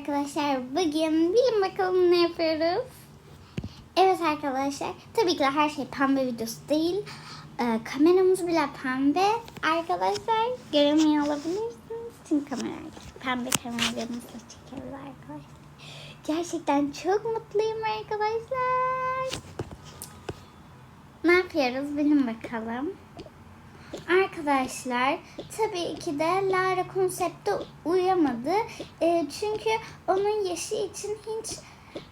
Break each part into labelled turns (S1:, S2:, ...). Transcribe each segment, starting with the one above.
S1: arkadaşlar bugün bilin bakalım ne yapıyoruz. Evet arkadaşlar tabii ki de her şey pembe videosu değil. Ee, kameramız bile pembe. Arkadaşlar göremiyor olabilirsiniz. Çünkü kamera pembe kameralarımızla çekiyoruz arkadaşlar. Gerçekten çok mutluyum arkadaşlar. Ne yapıyoruz bilin bakalım. Arkadaşlar tabii ki de Lara konsepte uyamadı. Ee, çünkü onun yaşı için hiç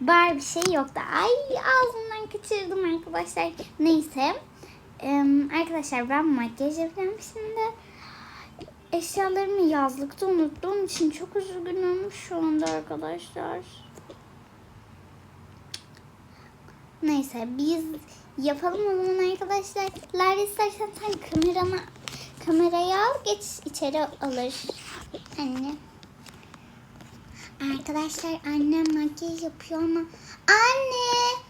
S1: bar bir şey yoktu. Ay ağzımdan kaçırdım arkadaşlar. Neyse. Ee, arkadaşlar ben makyaj yapacağım şimdi. Eşyalarımı yazlıkta unuttuğum için çok üzgünüm şu anda arkadaşlar. Neyse biz yapalım o zaman arkadaşlar. Lara istersen sen kamerana kamerayı al geç içeri alır. Anne. Arkadaşlar annem makyaj yapıyor ama anne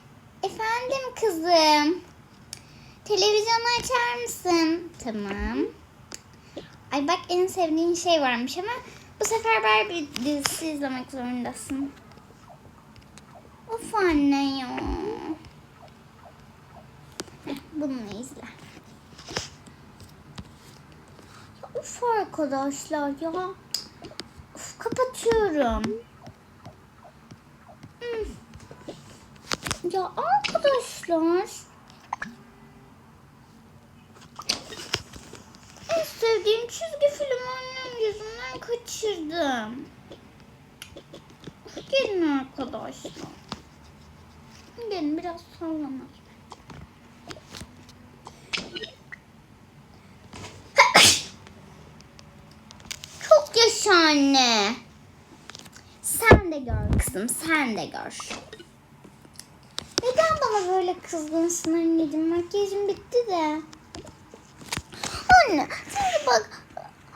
S1: efendim kızım televizyonu açar mısın? Tamam. Ay bak en sevdiğin şey varmış ama bu sefer Barbie dizisi izlemek zorundasın. Of anne ya. Bununla izle. Ya Uf arkadaşlar ya. Uf, kapatıyorum. Ya arkadaşlar. En sevdiğim çizgi film annem yüzünden kaçırdım. Gelin arkadaşlar. Gelin biraz sallanalım. Çok yaşa anne. Sen de gör kızım, sen de gör. Neden bana böyle kızgınsın anneciğim? Makyajım bitti de. Anne, şimdi bak.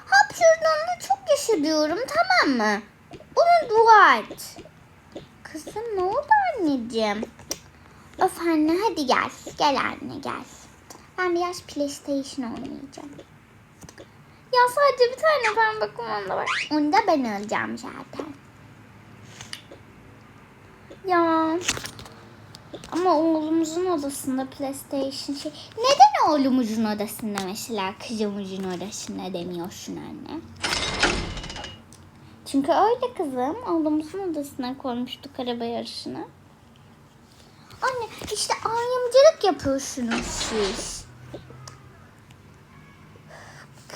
S1: Hapşırdığımda çok yaşa diyorum, tamam mı? Bunu dua et. Kızım ne oldu anneciğim? Of anne hadi gel. Gel anne gel. Ben biraz PlayStation oynayacağım. Ya sadece bir tane pembe kumanda var. Onu da ben alacağım zaten. Ya. Ama oğlumuzun odasında PlayStation şey. Neden oğlumuzun odasında mesela kızımızın odasında demiyorsun anne? Çünkü öyle kızım. Oğlumuzun odasına koymuştuk araba yarışını. Anne işte ayrımcılık yapıyorsunuz siz.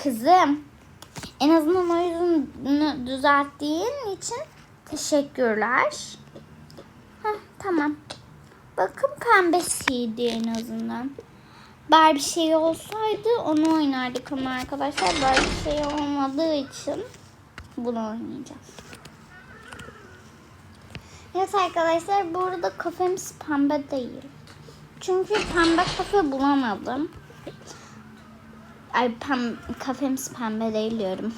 S1: Kızım. En azından o yüzünü düzelttiğin için teşekkürler. Heh, tamam. Bakın pembesiydi en azından. Barbie şey olsaydı onu oynardık ama arkadaşlar Barbie şey olmadığı için bunu oynayacağız. Evet arkadaşlar bu arada kafemiz pembe değil. Çünkü pembe kafe bulamadım. Ay pem, kafemiz pembe değil diyorum.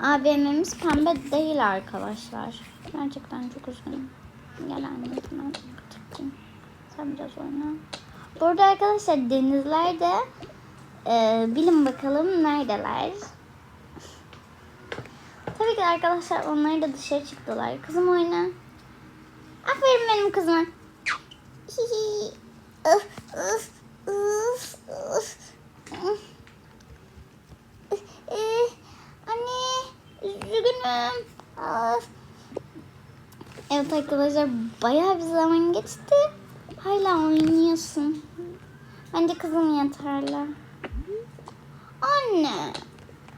S1: AVM'miz pembe değil arkadaşlar. Gerçekten çok üzgünüm. Gel tutayım. Sen biraz oyna. Bu arada arkadaşlar denizler de e, bilin bakalım neredeler. Tabii ki arkadaşlar onlar da dışarı çıktılar. Kızım oyna. Aferin benim kızıma. Hihi. Öf, öf, öf, öf. Ee, anne üzgünüm. Of. Evet arkadaşlar bayağı bir zaman geçti. Hala oynuyorsun. Bence kızım yeterli. Anne.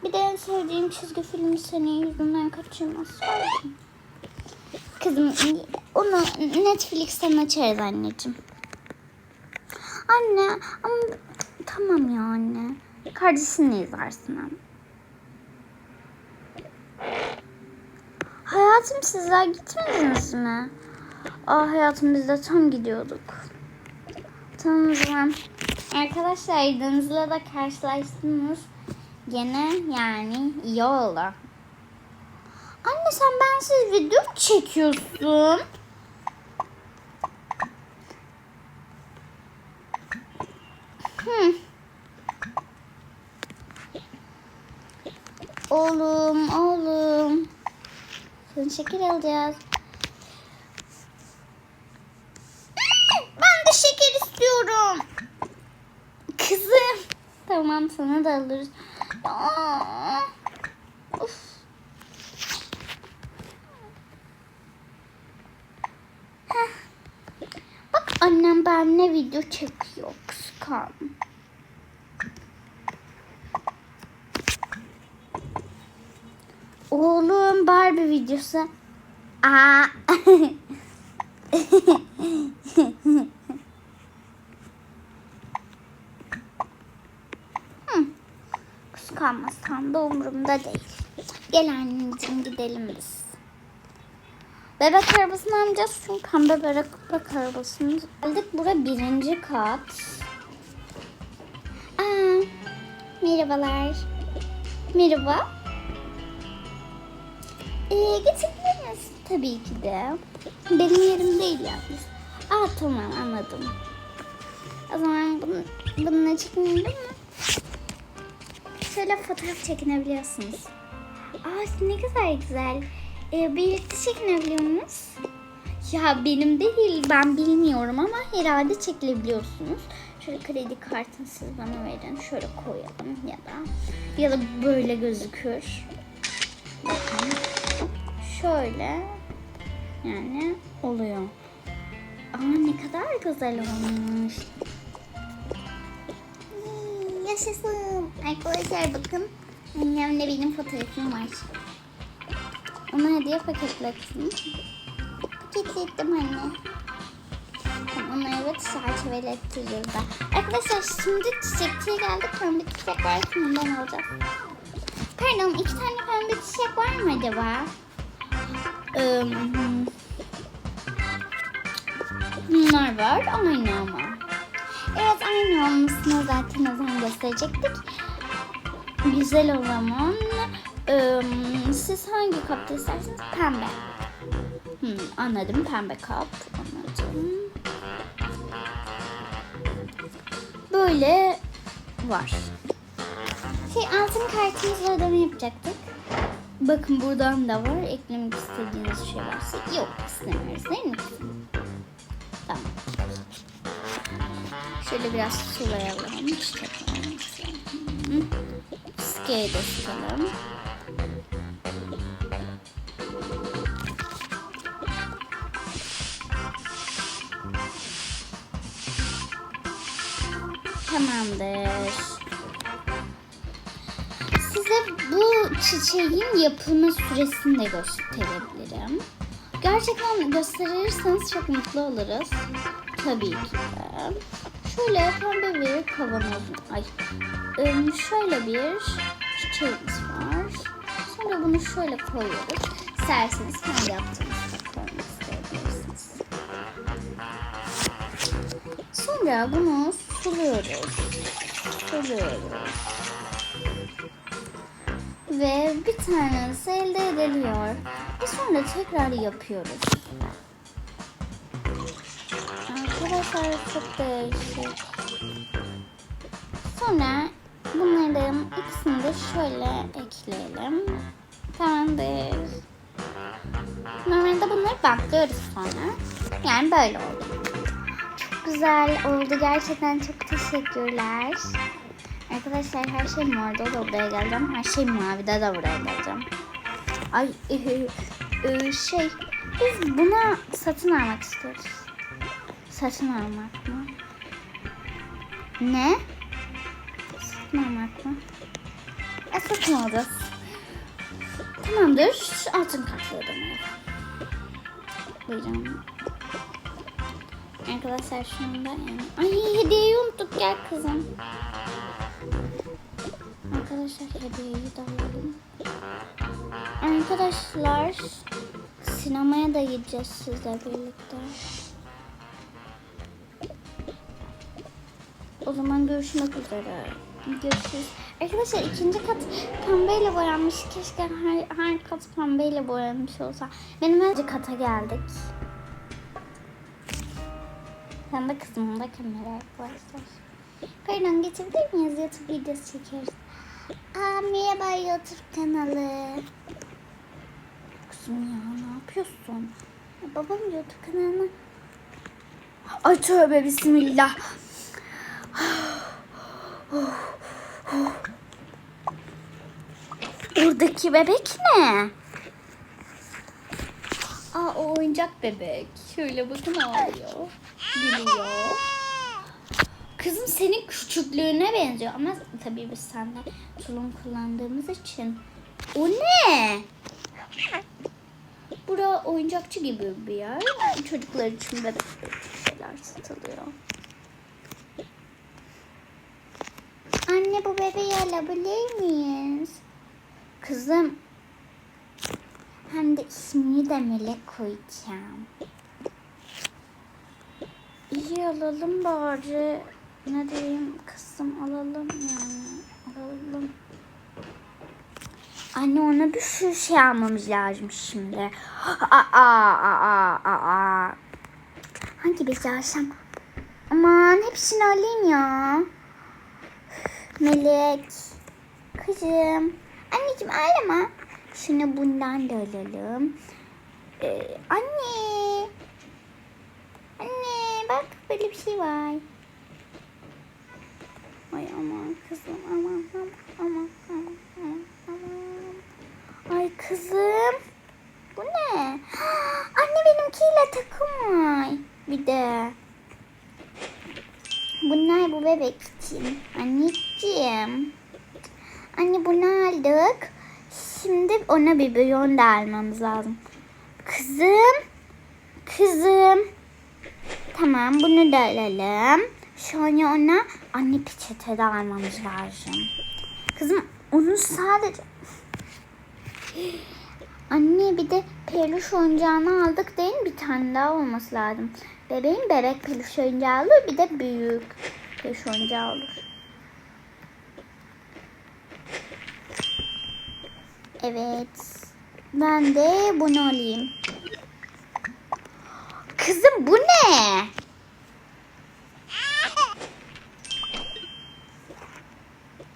S1: Bir de en sevdiğim çizgi filmi senin yüzünden kaçırmasaydım. Kızım onu Netflix'ten açarız anneciğim. Anne ama tamam ya anne. Kardeşinle izlersin ama. Hayatım sizler gitmediniz mi? Aa hayatım biz de tam gidiyorduk. Tamam o zaman. Arkadaşlar Deniz'le de karşılaştınız. Gene yani iyi oldu. Anne sen bensiz video mu çekiyorsun? Hmm. Oğlum, oğlum. Sonra şeker alacağız. Ben de şeker istiyorum. Kızım. Tamam sana da alırız. Aa. Videosu. Aa. Hı. Kıskanmasam da umurumda değil. Gel anneciğim gidelim biz. Bebek arabasını alacağız çünkü pembe bebek arabasını aldık. Bura birinci kat. Aa, merhabalar. Merhaba. Ee, geçebilir misin? Tabii ki de. Benim yerim değil yalnız. Aa tamam anladım. O zaman bunu, bununla çekinelim mi? Şöyle fotoğraf çekinebiliyorsunuz. Aa ne güzel güzel. Ee, birlikte çekinebiliyor muyuz? Ya benim değil ben bilmiyorum ama herhalde çekilebiliyorsunuz. Şöyle kredi kartını siz bana verin. Şöyle koyalım ya da ya da böyle gözükür. Bakın. Şöyle yani oluyor. Aa ne kadar güzel olmuş. Yaşasın. Arkadaşlar bakın. Annemle benim fotoğrafım var. Ona hediye paketledim. Paketledim anne. Onu evet çerçevelettireceğiz ben. Arkadaşlar şimdi çiçekçiye geldik. Pembe çiçek var. Bundan alacağız. Pardon iki tane pembe çiçek var mı acaba? Ee, bunlar var aynı ama. Evet aynı olmasını zaten zaman gösterecektik. Güzel o zaman. Siz hangi kapta isterseniz pembe. Hmm, anladım pembe kap. Anladım. Böyle var. Şey altın kartımızla ödeme yapacaktık. Bakın buradan da var. Eklemek istediğiniz şey varsa. Yok istemiyoruz değil mi? Tamam. Şöyle biraz sulayalım. Çiçeklerini. Skeye de sıkalım. Çiçeğin yapılma süresini de gösterebilirim. Gerçekten gösterirseniz çok mutlu oluruz. Tabii ki de. Şöyle pembe bir kavanozun, ay şöyle bir çiçeğimiz var. Sonra bunu şöyle koyuyoruz. İsterseniz kendi yaptığınızda koymak. Sonra bunu suluyoruz. Suluyoruz. Ve bir tanesi elde ediliyor. Ve sonra tekrar yapıyoruz. Arkadaşlar çok değişik. Sonra bunların ikisini de şöyle ekleyelim. Tamamdır. Normalde bunları bantlıyoruz sonra. Yani böyle oldu. Çok güzel oldu. Gerçekten çok teşekkürler. Arkadaşlar her şey mavide da buraya geleceğim. Her şey mavide de buraya geleceğim. Ay e, e, şey biz buna satın almak istiyoruz. Satın almak mı? Ne? Satın almak mı? E, satın alacağız. Tamamdır. Altın kartı ödemeye. Buyurun. Arkadaşlar şu anda yani... Ay hediyeyi unuttuk gel kızım. Arkadaşlar hediyeyi de alalım. Arkadaşlar sinemaya da gideceğiz sizle birlikte. O zaman görüşmek üzere. Görüşürüz. Arkadaşlar ikinci kat pembeyle boyanmış. Keşke her, her kat pembeyle boyanmış olsa. Benim önce kata geldik. Pembe kısmında kamera arkadaşlar. Pardon geçebilir miyiz? Youtube videosu çekiyoruz. Aa, merhaba Youtube kanalı. Kızım ya ne yapıyorsun? Ya, babam Youtube kanalına... Ay tövbe bismillah. Buradaki bebek ne? Aa o oyuncak bebek. Şöyle bakın ağlıyor. Gülüyor. Kızım senin küçüklüğüne benziyor ama tabii biz seninle tulum kullandığımız için. O ne? Bura oyuncakçı gibi bir yer. Çocuklar için bebek şeyler satılıyor. Anne bu bebeği alabilir miyiz? Kızım. Hem de ismini de Melek koyacağım. İyi alalım bari. Ne diyeyim kızım alalım yani. Alalım. Anne ona bir sürü şey almamız lazım şimdi. Aa, aa, aa, aa. Hangi bezi alsam? Aman hepsini alayım ya. Melek. Kızım. Anneciğim ağlama. Şunu bundan da alalım. Ee, anne. Anne bak böyle bir şey var. Ay aman kızım aman aman aman aman aman. Ay kızım. Bu ne? Anne benimkiyle takım var. Bir de. Bunlar bu bebek için. Anneciğim. Anne bunu aldık. Şimdi ona bir biberon da almamız lazım. Kızım. Kızım. Tamam bunu da alalım. Sonra ona anne peçete de almamız lazım. Kızım onu sadece... Anne bir de peluş oyuncağını aldık değil mi? Bir tane daha olması lazım. Bebeğin bebek peluş oyuncağı olur bir de büyük peluş oyuncağı olur. Evet. Ben de bunu alayım. Kızım bu ne?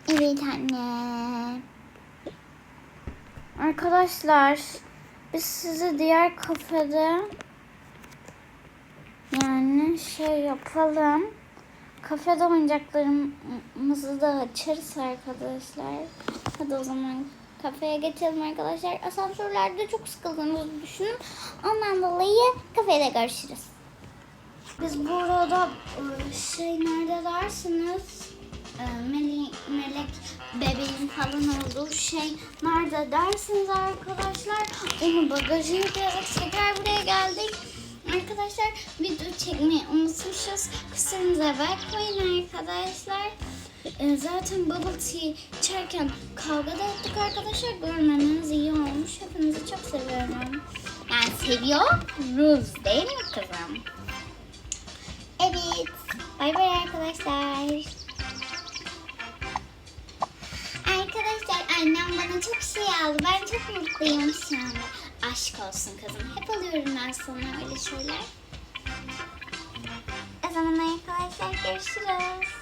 S1: Evet anne. Arkadaşlar biz sizi diğer kafede yani şey yapalım. Kafede oyuncaklarımızı da açarız arkadaşlar. Hadi o zaman kafeye geçelim arkadaşlar. Asansörlerde çok sıkıldığınızı düşünün. Ondan dolayı kafede görüşürüz. Biz burada e, şey nerede dersiniz? E, Melek, melek bebeğin falan olduğu şey nerede dersiniz arkadaşlar? Onu bagaja yükledik. Tekrar buraya geldik. Arkadaşlar video çekmeyi unutmuşuz. Kusurumuza bakmayın arkadaşlar. E, zaten bubble tea içerken kavga da ettik arkadaşlar. Görmemeniz iyi olmuş. Hepinizi çok seviyorum. Yani seviyoruz değil mi kızım? Evet. Bay bay arkadaşlar. Arkadaşlar annem bana çok şey aldı. Ben çok mutluyum şu anda. Aşk olsun kızım. Hep alıyorum ben sana öyle şeyler. O zaman arkadaşlar görüşürüz.